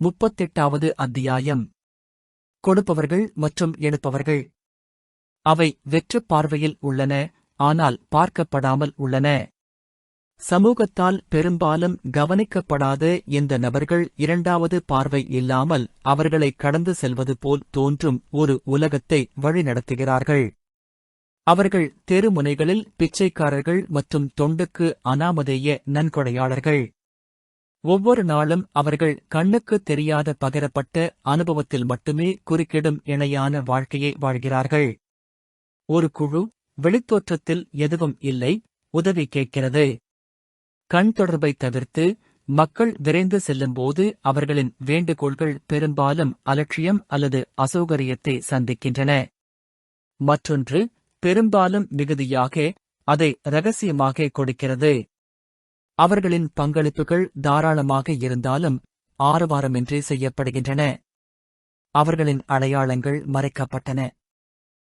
முப்பத்தெட்டாவது அத்தியாயம். கொடுப்பவர்கள் மற்றும் எடுப்பவர்கள் அவை வெற்று பார்வையில் உள்ளன ஆனால் பார்க்கப்படாமல் உள்ளன. சமூகத்தால் பெரும்பாலும் கவனிக்கப்படாத இந்த நபர்கள் இரண்டாவது பார்வை இல்லாமல் அவர்களை கடந்து செல்வது போல் தோன்றும் ஒரு உலகத்தை வழிநடத்துகிறார்கள். அவர்கள் தெருமுனைகளில் பிச்சைக்காரர்கள் மற்றும் தொண்டுக்கு அனாமதேய நன்கொடையாளர்கள். ஒவ்வொரு நாளும் அவர்கள் கண்ணுக்கு தெரியாத பகிரப்பட்ட அனுபவத்தில் மட்டுமே குறுக்கிடும் இணையான வாழ்க்கையை வாழ்கிறார்கள். ஒரு குழு வெளித்தோற்றத்தில் எதுவும் இல்லை உதவி கேட்கிறது. கண் தொடர்பை தவிர்த்து மக்கள் விரைந்து செல்லும்போது அவர்களின் வேண்டுகோள்கள் பெரும்பாலும் அலட்சியம் அல்லது அசௌகரியத்தை சந்திக்கின்றன. மற்றொன்று பெரும்பாலும் மிகுதியாக அதை ரகசியமாக கொடுக்கிறது. அவர்களின் பங்களிப்புகள் தாராளமாக இருந்தாலும் ஆரவாரமின்றி செய்யப்படுகின்றன. அவர்களின் அடையாளங்கள் மறைக்கப்பட்டன.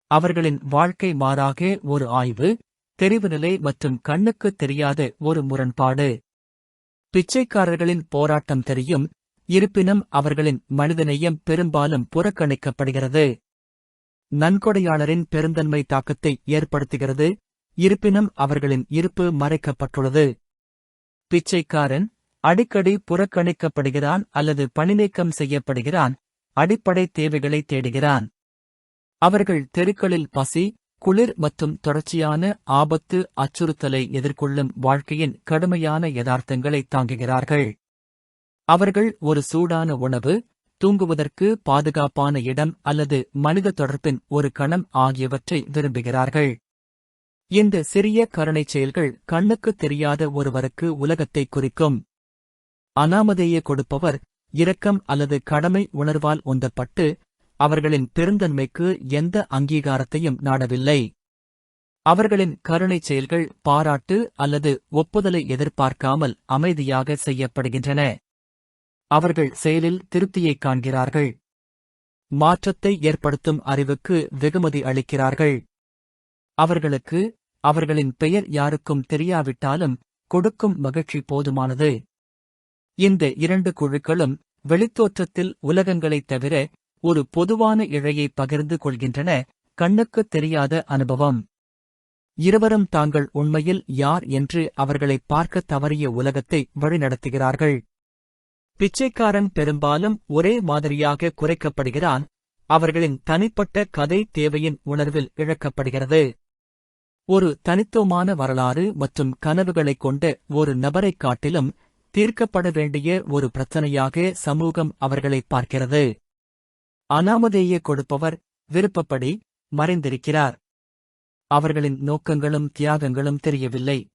அவர்களின் வாழ்க்கை மாறாக ஒரு ஆய்வு தெரிவுநிலை மற்றும் கண்ணுக்குத் தெரியாத ஒரு முரண்பாடு. பிச்சைக்காரர்களின் போராட்டம் தெரியும் இருப்பினும் அவர்களின் மனிதநேயம் பெரும்பாலும் புறக்கணிக்கப்படுகிறது. நன்கொடையாளரின் பெருந்தன்மை தாக்கத்தை ஏற்படுத்துகிறது இருப்பினும் அவர்களின் இருப்பு மறைக்கப்பட்டுள்ளது. பிச்சைக்காரன் அடிக்கடி புறக்கணிக்கப்படுகிறான் அல்லது பணிநீக்கம் செய்யப்படுகிறான் அடிப்படை தேவைகளை தேடுகிறான். அவர்கள் தெருக்களில் பசி குளிர் மற்றும் தொடர்ச்சியான ஆபத்து அச்சுறுத்தலை எதிர்கொள்ளும் வாழ்க்கையின் கடுமையான யதார்த்தங்களை தாங்குகிறார்கள். அவர்கள் ஒரு சூடான உணவு தூங்குவதற்கு பாதுகாப்பான இடம் அல்லது மனித தொடர்பின் ஒரு கணம் ஆகியவற்றை விரும்புகிறார்கள். இந்த சிறிய கருணைச் செயல்கள் கண்ணுக்குத் தெரியாத ஒருவருக்கு உலகத்தை குறிக்கும். அனாமதேய கொடுப்பவர் இரக்கம் அல்லது கடமை உணர்வால் உந்தப்பட்டு அவர்களின் பெருந்தன்மைக்கு எந்த அங்கீகாரத்தையும் நாடவில்லை. அவர்களின் கருணைச் செயல்கள் பாராட்டு அல்லது ஒப்புதலை எதிர்பார்க்காமல் அமைதியாக செய்யப்படுகின்றன. அவர்கள் செயலில் திருப்தியைக் காண்கிறார்கள். மாற்றத்தை ஏற்படுத்தும் அறிவுக்கு வெகுமதி அளிக்கிறார்கள். அவர்களுக்கு அவர்களின் பெயர் யாருக்கும் தெரியாவிட்டாலும் கொடுக்கும் மகிழ்ச்சி போதுமானது. இந்த இரண்டு குழுக்களும் வெளித்தோற்றத்தில் உலகங்களைத் தவிர ஒரு பொதுவான இழையை பகிர்ந்து கொள்கின்றன. கண்ணுக்குத் தெரியாத அனுபவம். இருவரும் தாங்கள் உண்மையில் யார் என்று அவர்களை பார்க்கத் தவறிய உலகத்தை வழிநடத்துகிறார்கள். பிச்சைக்காரன் பெரும்பாலும் ஒரே மாதிரியாக குறைக்கப்படுகிறான். அவர்களின் தனிப்பட்ட கதை தேவையின் உணர்வில் இழக்கப்படுகிறது. ஒரு தனித்துவமான வரலாறு மற்றும் கனவுகளைக் கொண்ட ஒரு நபரைக் காட்டிலும் தீர்க்கப்பட வேண்டிய ஒரு பிரச்சனையாக சமூகம் அவர்களை பார்க்கிறது. அனாமதேய கொடுப்பவர் விருப்பப்படி மறைந்திருக்கிறார். அவர்களின் நோக்கங்களும் தியாகங்களும் தெரியவில்லை.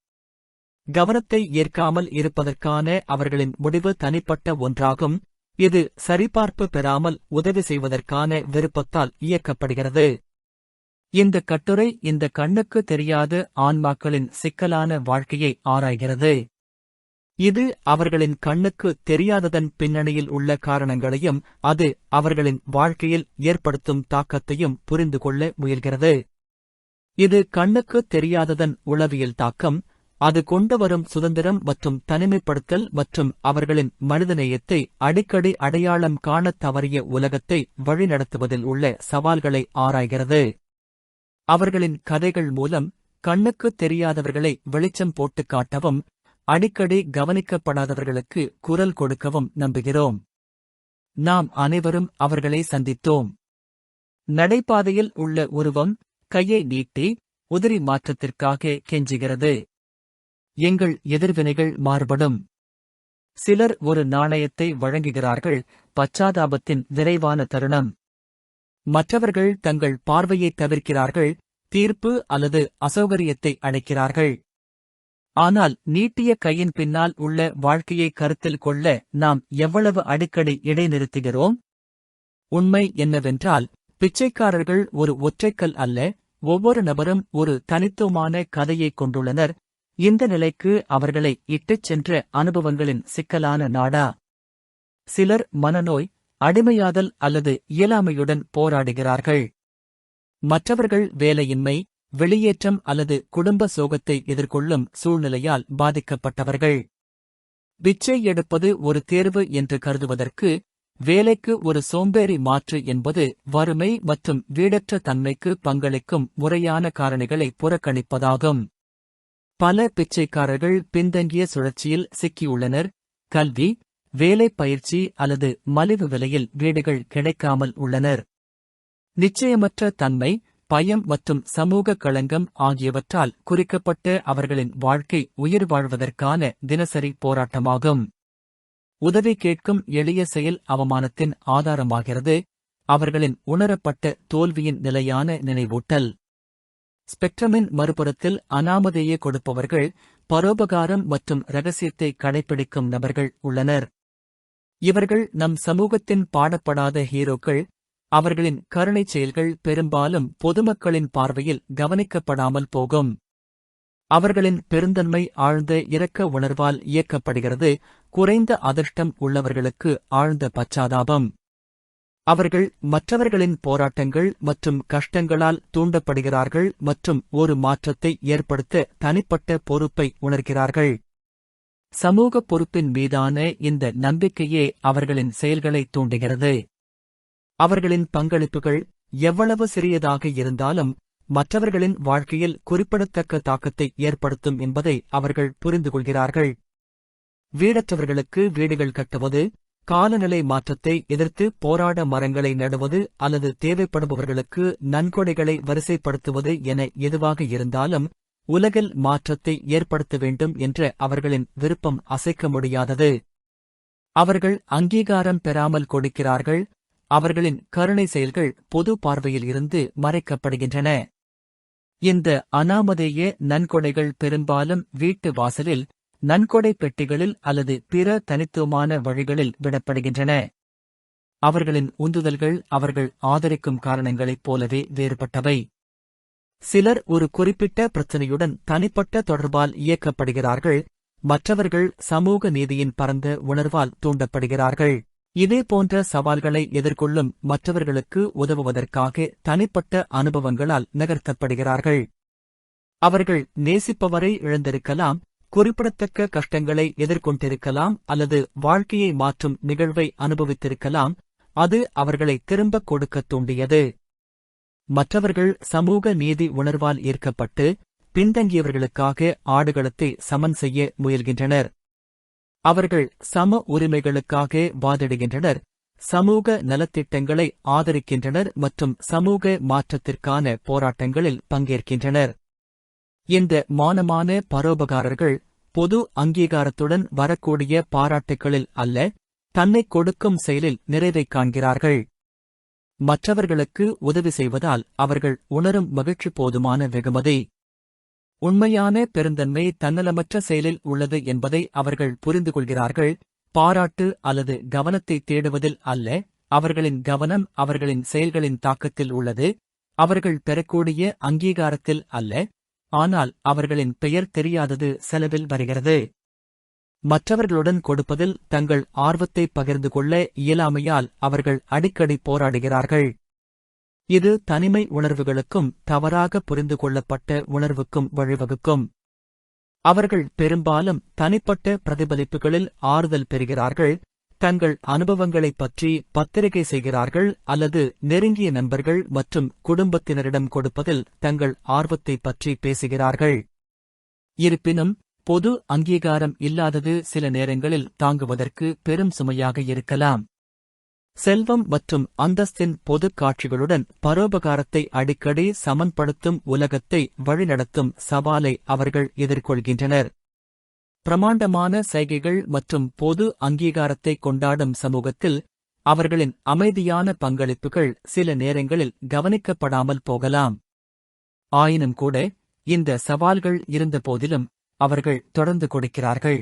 கவனத்தை ஏற்காமல் இருப்பதற்கான அவர்களின் முடிவு தனிப்பட்ட ஒன்றாகும். இது சரிபார்ப்பு பெறாமல் உதவி செய்வதற்கான விருப்பத்தால் இயக்கப்படுகிறது. இந்த கட்டுரை இந்த கண்ணுக்கு தெரியாத ஆன்மாக்களின் சிக்கலான வாழ்க்கையை ஆராய்கிறது. இது அவர்களின் கண்ணுக்கு தெரியாததன் பின்னணியில் உள்ள காரணங்களையும் அது அவர்களின் வாழ்க்கையில் ஏற்படுத்தும் தாக்கத்தையும் புரிந்து கொள்ள முயல்கிறது. இது கண்ணுக்கு தெரியாததன் உளவியல் தாக்கம் அது கொண்டு வரும் சுதந்திரம் மற்றும் தனிமைப்படுத்தல் மற்றும் அவர்களின் மனிதநேயத்தை அடிக்கடி அடையாளம் காணத் தவறிய உலகத்தை வழிநடத்துவதில் உள்ள சவால்களை ஆராய்கிறது. அவர்களின் கதைகள் மூலம் கண்ணுக்கு தெரியாதவர்களை வெளிச்சம் போட்டுக் காட்டவும் அடிக்கடி கவனிக்கப்படாதவர்களுக்கு குரல் கொடுக்கவும் நம்புகிறோம். நாம் அனைவரும் அவர்களை சந்தித்தோம். நடைபாதையில் உள்ள உருவம் கையை நீட்டி உதிரி மாற்றத்திற்காக கெஞ்சுகிறது. எங்கள் எதிர்வினைகள் மாறுபடும். சிலர் ஒரு நாணயத்தை வழங்குகிறார்கள் பச்சாதாபத்தின் விரைவான தருணம். மற்றவர்கள் தங்கள் பார்வையை தவிர்க்கிறார்கள் தீர்ப்பு அல்லது அசௌகரியத்தை அழைக்கிறார்கள் ஆனால் நீட்டிய கையின் பின்னால் உள்ள வாழ்க்கையை கருத்தில் கொள்ள நாம் எவ்வளவு அடிக்கடி இடைநிறுத்துகிறோம்? உண்மை என்னவென்றால் பிச்சைக்காரர்கள் ஒரு ஒற்றைக்கல் அல்ல ஒவ்வொரு நபரும் ஒரு தனித்துவமான கதையைக் கொண்டுள்ளனர். இந்த நிலைக்கு அவர்களை இட்டுச் சென்ற அனுபவங்களின் சிக்கலான நாடா. சிலர் மனநோய் அடிமையாதல் அல்லது இயலாமையுடன் போராடுகிறார்கள். மற்றவர்கள் வேலையின்மை வெளியேற்றம் அல்லது குடும்ப சோகத்தை எதிர்கொள்ளும் சூழ்நிலையால் பாதிக்கப்பட்டவர்கள். பிச்சை எடுப்பது ஒரு தேர்வு என்று கருதுவதற்கு வேலைக்கு ஒரு சோம்பேறி மாற்று என்பது வறுமை மற்றும் வீடற்ற தன்மைக்கு பங்களிக்கும் முறையான காரணிகளை புறக்கணிப்பதாகும். பல பிச்சைக்காரர்கள் பின்தங்கிய சுழற்சியில் சிக்கியுள்ளனர். கல்வி வேலை பயிற்சி அல்லது மலிவு விலையில் வீடுகள் கிடைக்காமல் உள்ளனர். நிச்சயமற்ற தன்மை பயம் மற்றும் சமூக களங்கம் ஆகியவற்றால் குறிக்கப்பட்ட அவர்களின் வாழ்க்கை உயிர் வாழ்வதற்கான தினசரி போராட்டமாகும். உதவி கேட்கும் எளிய செயல் அவமானத்தின் ஆதாரமாகிறது. அவர்களின் உணரப்பட்ட தோல்வியின் நிலையான நினைவூட்டல். ஸ்பெக்ட்ரமின் மறுபுறத்தில் அனாமதேயே கொடுப்பவர்கள் பரோபகாரம் மற்றும் ரகசியத்தை கடைபிடிக்கும் நபர்கள் உள்ளனர். இவர்கள் நம் சமூகத்தின் பாடப்படாத ஹீரோக்கள் அவர்களின் கருணைச் செயல்கள் பெரும்பாலும் பொதுமக்களின் பார்வையில் கவனிக்கப்படாமல் போகும். அவர்களின் பெருந்தன்மை ஆழ்ந்த இரக்க உணர்வால் இயக்கப்படுகிறது குறைந்த அதிர்ஷ்டம் உள்ளவர்களுக்கு ஆழ்ந்த பச்சாதாபம். அவர்கள் மற்றவர்களின் போராட்டங்கள் மற்றும் கஷ்டங்களால் தூண்டப்படுகிறார்கள் மற்றும் ஒரு மாற்றத்தை ஏற்படுத்த தனிப்பட்ட பொறுப்பை உணர்கிறார்கள். சமூக பொறுப்பின் மீதான இந்த நம்பிக்கையே அவர்களின் செயல்களை தூண்டுகிறது. அவர்களின் பங்களிப்புகள் எவ்வளவு சிறியதாக இருந்தாலும் மற்றவர்களின் வாழ்க்கையில் குறிப்பிடத்தக்க தாக்கத்தை ஏற்படுத்தும் என்பதை அவர்கள் புரிந்து கொள்கிறார்கள். வீடற்றவர்களுக்கு வீடுகள் கட்டுவது காலநிலை மாற்றத்தை எதிர்த்து போராட மரங்களை நடுவது அல்லது தேவைப்படுபவர்களுக்கு நன்கொடைகளை வரிசைப்படுத்துவது என எதுவாக இருந்தாலும் உலகில் மாற்றத்தை ஏற்படுத்த வேண்டும் என்ற அவர்களின் விருப்பம் அசைக்க முடியாதது. அவர்கள் அங்கீகாரம் பெறாமல் கொடுக்கிறார்கள். அவர்களின் கருணை செயல்கள் பொது பார்வையில் இருந்து மறைக்கப்படுகின்றன. இந்த அனாமதேய நன்கொடைகள் பெரும்பாலும் வீட்டு வாசலில் நன்கொடை பெட்டிகளில் அல்லது பிற தனித்துவமான வழிகளில் விடப்படுகின்றன. அவர்களின் உந்துதல்கள் அவர்கள் ஆதரிக்கும் காரணங்களைப் போலவே வேறுபட்டவை. சிலர் ஒரு குறிப்பிட்ட பிரச்சனையுடன் தனிப்பட்ட தொடர்பால் இயக்கப்படுகிறார்கள் மற்றவர்கள் சமூக நீதியின் பரந்த உணர்வால் தூண்டப்படுகிறார்கள். இதே போன்ற சவால்களை எதிர்கொள்ளும் மற்றவர்களுக்கு உதவுவதற்காக தனிப்பட்ட அனுபவங்களால் நகர்த்தப்படுகிறார்கள். அவர்கள் நேசிப்பவரை இழந்திருக்கலாம் குறிப்பிடத்தக்க கஷ்டங்களை எதிர்கொண்டிருக்கலாம் அல்லது வாழ்க்கையை மாற்றும் நிகழ்வை அனுபவித்திருக்கலாம் அது அவர்களை திரும்பக் கொடுக்கத் தூண்டியது. மற்றவர்கள் சமூக நீதி உணர்வால் ஈர்க்கப்பட்டு பின்தங்கியவர்களுக்காக ஆடுகளத்தை சமன் செய்ய முயல்கின்றனர். அவர்கள் சம உரிமைகளுக்காக வாதிடுகின்றனர். சமூக நலத்திட்டங்களை ஆதரிக்கின்றனர் மற்றும் சமூக மாற்றத்திற்கான போராட்டங்களில் பங்கேற்கின்றனர். இந்த மானமான பரோபகாரர்கள் பொது அங்கீகாரத்துடன் வரக்கூடிய பாராட்டுகளில் அல்ல தன்னை கொடுக்கும் செயலில் நிறைவைக் காண்கிறார்கள். மற்றவர்களுக்கு உதவி செய்வதால் அவர்கள் உணரும் மகிழ்ச்சி போதுமான வெகுமதி. உண்மையான பெருந்தன்மை தன்னலமற்ற செயலில் உள்ளது என்பதை அவர்கள் புரிந்து கொள்கிறார்கள். பாராட்டு அல்லது கவனத்தை தேடுவதில் அல்ல அவர்களின் கவனம் அவர்களின் செயல்களின் தாக்கத்தில் உள்ளது. அவர்கள் பெறக்கூடிய அங்கீகாரத்தில் அல்ல ஆனால் அவர்களின் பெயர் தெரியாதது செலவில் வருகிறது. மற்றவர்களுடன் கொடுப்பதில் தங்கள் ஆர்வத்தை பகிர்ந்து கொள்ள இயலாமையால் அவர்கள் அடிக்கடி போராடுகிறார்கள். இது தனிமை உணர்வுகளுக்கும் தவறாக புரிந்து கொள்ளப்பட்ட உணர்வுக்கும் வழிவகுக்கும். அவர்கள் பெரும்பாலும் தனிப்பட்ட பிரதிபலிப்புகளில் ஆறுதல் பெறுகிறார்கள் தங்கள் அனுபவங்களைப் பற்றி பத்திரிகை செய்கிறார்கள் அல்லது நெருங்கிய நண்பர்கள் மற்றும் குடும்பத்தினரிடம் கொடுப்பதில் தங்கள் ஆர்வத்தைப் பற்றி பேசுகிறார்கள். இருப்பினும் பொது அங்கீகாரம் இல்லாதது சில நேரங்களில் தாங்குவதற்கு பெரும் சுமையாக இருக்கலாம். செல்வம் மற்றும் அந்தஸ்தின் பொதுக் காட்சிகளுடன் பரோபகாரத்தை அடிக்கடி சமன்படுத்தும் உலகத்தை வழிநடத்தும் சவாலை அவர்கள் எதிர்கொள்கின்றனர். பிரமாண்டமான சைகைகள் மற்றும் பொது அங்கீகாரத்தை கொண்டாடும் சமூகத்தில் அவர்களின் அமைதியான பங்களிப்புகள் சில நேரங்களில் கவனிக்கப்படாமல் போகலாம். ஆயினும் கூட இந்த சவால்கள் இருந்தபோதிலும் அவர்கள் தொடர்ந்து கொடுக்கிறார்கள்.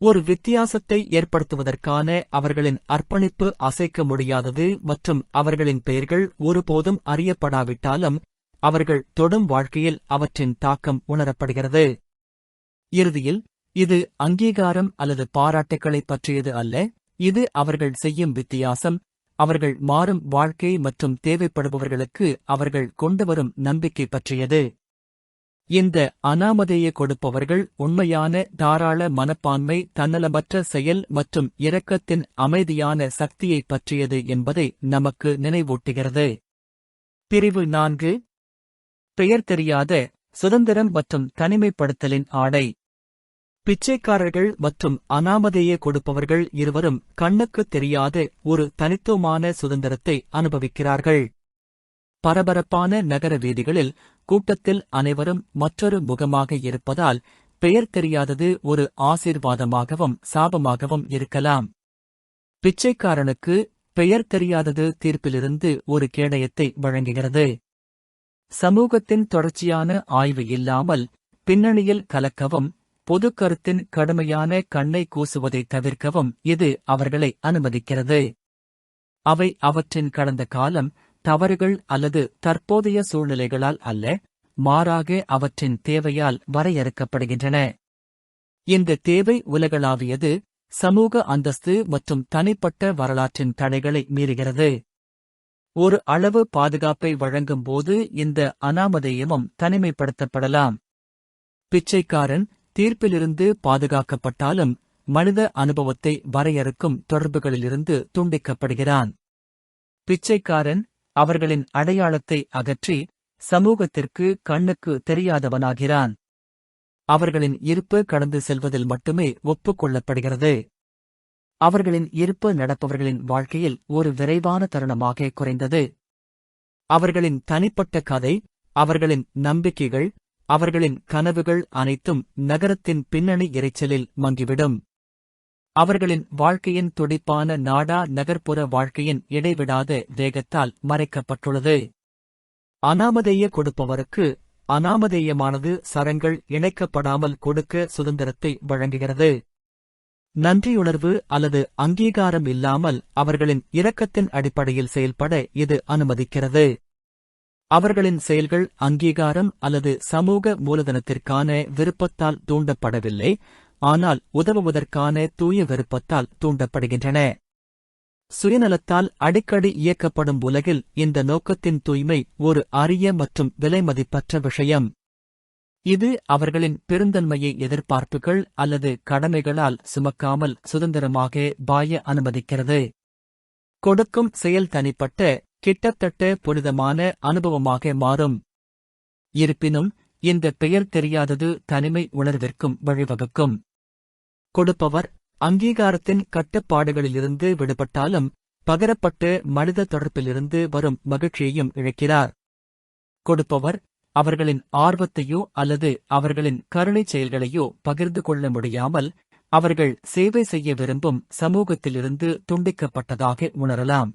ஒரு வித்தியாசத்தை ஏற்படுத்துவதற்கான அவர்களின் அர்ப்பணிப்பு அசைக்க முடியாதது மற்றும் அவர்களின் பெயர்கள் ஒருபோதும் அறியப்படாவிட்டாலும் அவர்கள் தொடும் வாழ்க்கையில் அவற்றின் தாக்கம் உணரப்படுகிறது. இறுதியில் இது அங்கீகாரம் அல்லது பாராட்டுக்களைப் பற்றியது அல்ல இது அவர்கள் செய்யும் வித்தியாசம் அவர்கள் மாறும் வாழ்க்கை மற்றும் தேவைப்படுபவர்களுக்கு அவர்கள் கொண்டுவரும் நம்பிக்கை பற்றியது. இந்த அனாமதேய கொடுப்பவர்கள் உண்மையான தாராள மனப்பான்மை தன்னலமற்ற செயல் மற்றும் இரக்கத்தின் அமைதியான சக்தியைப் பற்றியது என்பதை நமக்கு நினைவூட்டுகிறது. பிரிவு நான்கு. பெயர் தெரியாத சுதந்திரம் மற்றும் தனிமைப்படுத்தலின் ஆடை. பிச்சைக்காரர்கள் மற்றும் அனாமதேய கொடுப்பவர்கள் இருவரும் கண்ணுக்குத் தெரியாத ஒரு தனித்துவமான சுதந்திரத்தை அனுபவிக்கிறார்கள். பரபரப்பான நகர வீதிகளில் கூட்டத்தில் அனைவரும் மற்றொரு முகமாக இருப்பதால் பெயர் தெரியாதது ஒரு ஆசீர்வாதமாகவும் சாபமாகவும் இருக்கலாம். பிச்சைக்காரனுக்கு பெயர் தெரியாதது தீர்ப்பிலிருந்து ஒரு கேடயத்தை வழங்குகிறது. சமூகத்தின் தொடர்ச்சியான ஆய்வு இல்லாமல் பின்னணியில் கலக்கவும் பொதுக்கருத்தின் கடுமையான கண்ணை கூசுவதை தவிர்க்கவும் இது அவர்களை அனுமதிக்கிறது. அவை அவற்றின் கடந்த காலம் தவறுகள் அல்லது தற்போதைய சூழ்நிலைகளால் அல்ல மாறாக அவற்றின் தேவையால் வரையறுக்கப்படுகின்றன. இந்த தேவை உலகளாவியது சமூக அந்தஸ்து மற்றும் தனிப்பட்ட வரலாற்றின் தடைகளை மீறுகிறது. ஒரு அளவு பாதுகாப்பை வழங்கும் போது இந்த அனாமதேயமும் தனிமைப்படுத்தப்படலாம். பிச்சைக்காரன் தீர்ப்பிலிருந்து பாதுகாக்கப்பட்டாலும் மனித அனுபவத்தை வரையறுக்கும் தொடர்புகளிலிருந்து துண்டிக்கப்படுகிறான். பிச்சைக்காரன் அவர்களின் அடையாளத்தை அகற்றி சமூகத்திற்கு கண்ணுக்கு தெரியாதவனாகிறான். அவர்களின் இருப்பு கடந்து செல்வதில் மட்டுமே ஒப்புக்கொள்ளப்படுகிறது. அவர்களின் இருப்பு நடப்பவர்களின் வாழ்க்கையில் ஒரு விரைவான தருணமாக குறைந்தது. அவர்களின் தனிப்பட்ட கதை அவர்களின் நம்பிக்கைகள் அவர்களின் கனவுகள் அனைத்தும் நகரத்தின் பின்னணி இறைச்சலில் மங்கிவிடும். அவர்களின் வாழ்க்கையின் துடிப்பான நாடா நகர்ப்புற வாழ்க்கையின் இடைவிடாத வேகத்தால் மறைக்கப்பட்டுள்ளது. அனாமதேய கொடுப்பவருக்கு அனாமதேயமானது சரங்கள் இணைக்கப்படாமல் கொடுக்க சுதந்திரத்தை வழங்குகிறது. நன்றியுணர்வு அல்லது அங்கீகாரம் இல்லாமல் அவர்களின் இரக்கத்தின் அடிப்படையில் செயல்பட இது அனுமதிக்கிறது. அவர்களின் செயல்கள் அங்கீகாரம் அல்லது சமூக மூலதனத்திற்கான விருப்பத்தால் தூண்டப்படவில்லை. ஆனால் உதவுவதற்கான தூய விருப்பத்தால் தூண்டப்படுகின்றன. சுயநலத்தால் அடிக்கடி இயக்கப்படும் உலகில் இந்த நோக்கத்தின் தூய்மை ஒரு அரிய மற்றும் விலைமதிப்பற்ற விஷயம். இது அவர்களின் பெருந்தன்மையை எதிர்பார்ப்புகள் அல்லது கடமைகளால் சுமக்காமல் சுதந்திரமாக பாய அனுமதிக்கிறது. கொடுக்கும் செயல் தனிப்பட்ட கிட்டத்தட்ட புனிதமான அனுபவமாக மாறும். இருப்பினும் இந்த பெயர் தெரியாதது தனிமை உணர்விற்கும் வழிவகுக்கும். கொடுப்பவர் அங்கீகாரத்தின் கட்டுப்பாடுகளிலிருந்து விடுபட்டாலும் பகரப்பட்டு மனித தொடர்பிலிருந்து வரும் மகிழ்ச்சியையும் இழக்கிறார். கொடுப்பவர் அவர்களின் ஆர்வத்தையோ அல்லது அவர்களின் கருணைச் செயல்களையோ பகிர்ந்து கொள்ள முடியாமல் அவர்கள் சேவை செய்ய விரும்பும் சமூகத்திலிருந்து துண்டிக்கப்பட்டதாக உணரலாம்.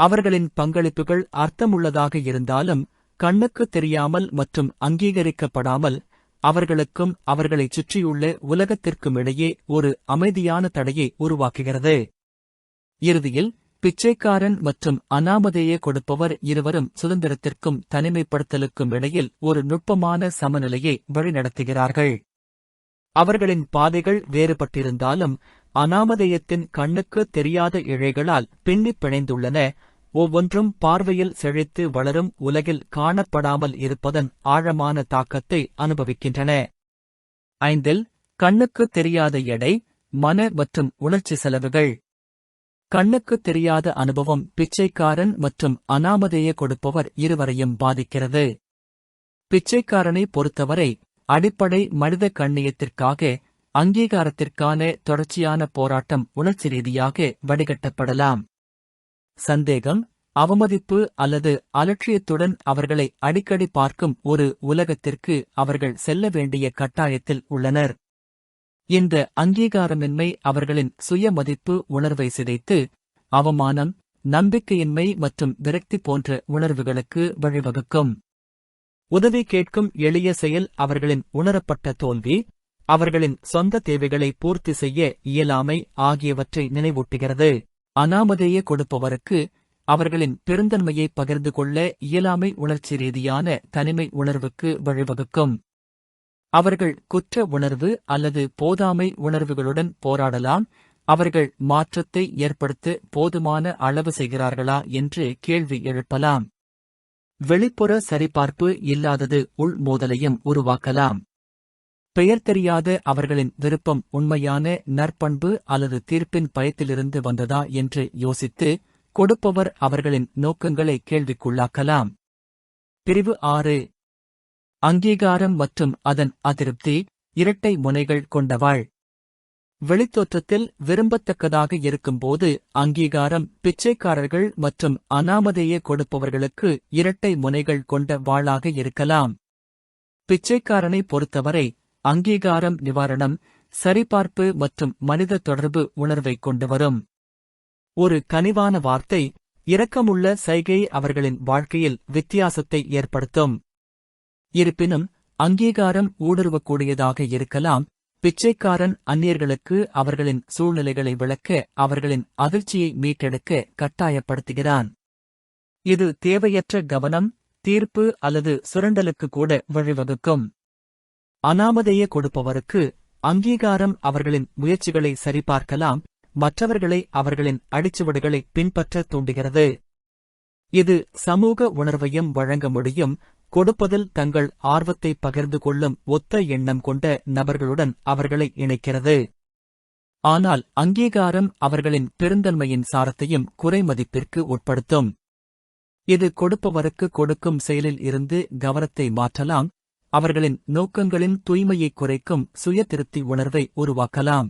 அவர்களின் பங்களிப்புகள் அர்த்தமுள்ளதாக இருந்தாலும் கண்ணுக்கு தெரியாமல் மற்றும் அங்கீகரிக்கப்படாமல் அவர்களுக்கும் அவர்களைச் சுற்றியுள்ள உலகத்திற்கும் இடையே ஒரு அமைதியான தடையை உருவாக்குகிறது. இறுதியில் பிச்சைக்காரன் மற்றும் அனாமதேய கொடுப்பவர் இருவரும் சுதந்திரத்திற்கும் தனிமைப்படுத்தலுக்கும் இடையில் ஒரு நுட்பமான சமநிலையை வழிநடத்துகிறார்கள். அவர்களின் பாதைகள் வேறுபட்டிருந்தாலும் அனாமதேயத்தின் கண்ணுக்கு தெரியாத இழைகளால் பின்னிப் பிணைந்துள்ளன. ஒவ்வொன்றும் பார்வையில் செழித்து வளரும் உலகில் காணப்படாமல் இருப்பதன் ஆழமான தாக்கத்தை அனுபவிக்கின்றன. ஐந்தில் கண்ணுக்கு தெரியாத எடை மன மற்றும் உணர்ச்சி செலவுகள். கண்ணுக்கு தெரியாத அனுபவம் பிச்சைக்காரன் மற்றும் அனாமதேய கொடுப்பவர் இருவரையும் பாதிக்கிறது. பிச்சைக்காரனை பொறுத்தவரை அடிப்படை மனித கண்ணியத்திற்காக அங்கீகாரத்திற்கான தொடர்ச்சியான போராட்டம் உணர்ச்சி ரீதியாக வடிகட்டப்படலாம். சந்தேகம் அவமதிப்பு அல்லது அலட்சியத்துடன் அவர்களை அடிக்கடி பார்க்கும் ஒரு உலகத்திற்கு அவர்கள் செல்ல வேண்டிய கட்டாயத்தில் உள்ளனர். இந்த அங்கீகாரமின்மை அவர்களின் சுயமதிப்பு உணர்வை சிதைத்து அவமானம் நம்பிக்கையின்மை மற்றும் விரக்தி போன்ற உணர்வுகளுக்கு வழிவகுக்கும். உதவி கேட்கும் எளிய செயல் அவர்களின் உணரப்பட்ட தோல்வி அவர்களின் சொந்த தேவைகளை பூர்த்தி செய்ய இயலாமை ஆகியவற்றை நினைவூட்டுகிறது. அனாமதேய கொடுப்பவருக்கு அவர்களின் பெருந்தன்மையை பகிர்ந்து கொள்ள இயலாமை உணர்ச்சி ரீதியான தனிமை உணர்வுக்கு வழிவகுக்கும். அவர்கள் குற்ற உணர்வு அல்லது போதாமை உணர்வுகளுடன் போராடலாம். அவர்கள் மாற்றத்தை ஏற்படுத்த போதுமான அளவு செய்கிறார்களா என்று கேள்வி எழுப்பலாம். வெளிப்புற சரிபார்ப்பு இல்லாதது உள் மோதலையும் உருவாக்கலாம். பெயர் தெரியாத அவர்களின் விருப்பம் உண்மையான நற்பண்பு அல்லது தீர்ப்பின் பயத்திலிருந்து வந்ததா என்று யோசித்து கொடுப்பவர் அவர்களின் நோக்கங்களை கேள்விக்குள்ளாக்கலாம். பிரிவு ஆறு. அங்கீகாரம் மற்றும் அதன் அதிருப்தி இரட்டை முனைகள் கொண்டவாள். வெளித்தோற்றத்தில் விரும்பத்தக்கதாக இருக்கும்போது அங்கீகாரம் பிச்சைக்காரர்கள் மற்றும் அனாமதேய கொடுப்பவர்களுக்கு இரட்டை முனைகள் கொண்ட வாளாக இருக்கலாம். பிச்சைக்காரனை பொறுத்தவரை அங்கீகாரம் நிவாரணம் சரிபார்ப்பு மற்றும் மனித தொடர்பு உணர்வை கொண்டு வரும். ஒரு கனிவான வார்த்தை இரக்கமுள்ள சைகை அவர்களின் வாழ்க்கையில் வித்தியாசத்தை ஏற்படுத்தும். இருப்பினும் அங்கீகாரம் ஊடுருவக்கூடியதாக இருக்கலாம் பிச்சைக்காரன் அந்நியர்களுக்கு அவர்களின் சூழ்நிலைகளை விளக்க அவர்களின் அதிர்ச்சியை மீட்டெடுக்க கட்டாயப்படுத்துகிறான். இது தேவையற்ற கவனம் தீர்ப்பு அல்லது சுரண்டலுக்கு கூட வழிவகுக்கும். அனாமதேய கொடுப்பவருக்கு அங்கீகாரம் அவர்களின் முயற்சிகளை சரிபார்க்கலாம் மற்றவர்களை அவர்களின் அடிச்சுவடுகளை பின்பற்ற தூண்டுகிறது. இது சமூக உணர்வையும் வழங்க முடியும். கொடுப்பதில் தங்கள் ஆர்வத்தை பகிர்ந்து கொள்ளும் ஒத்த எண்ணம் கொண்ட நபர்களுடன் அவர்களை இணைக்கிறது. ஆனால் அங்கீகாரம் அவர்களின் பெருந்தன்மையின் சாரத்தையும் குறைமதிப்பிற்கு உட்படுத்தும். இது கொடுப்பவருக்கு கொடுக்கும் செயலில் இருந்து கவனத்தை மாற்றலாம் அவர்களின் நோக்கங்களின் தூய்மையை குறைக்கும் சுய திருப்தி உணர்வை உருவாக்கலாம்.